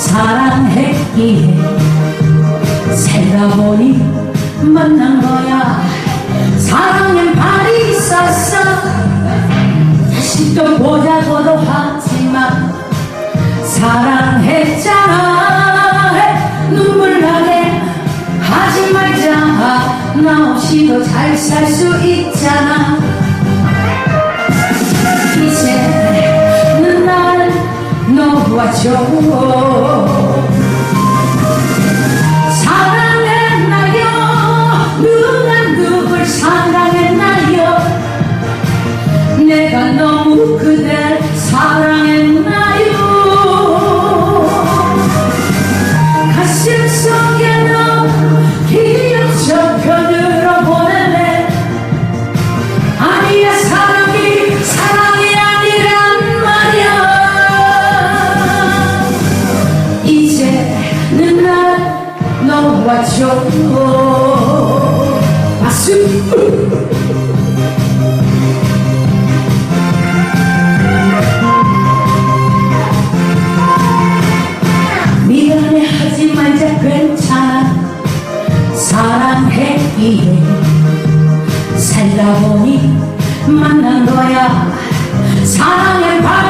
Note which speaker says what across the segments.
Speaker 1: 사랑했기에 살다보니 만난 거야. 사랑엔 발이 있었어. 다시 또 보자고도 하지만 사랑했잖아. 눈물 나게 하지 말자. 나 없이도 잘 살 수 있잖아. 이제 놓아줘 박수! 미안해 하지 말자 괜찮아. 사랑했기에 살다 보니 만난 거야. 사랑에 발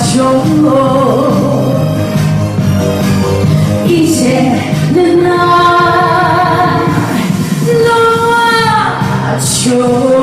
Speaker 1: 가죠 이제는 날 놓아줘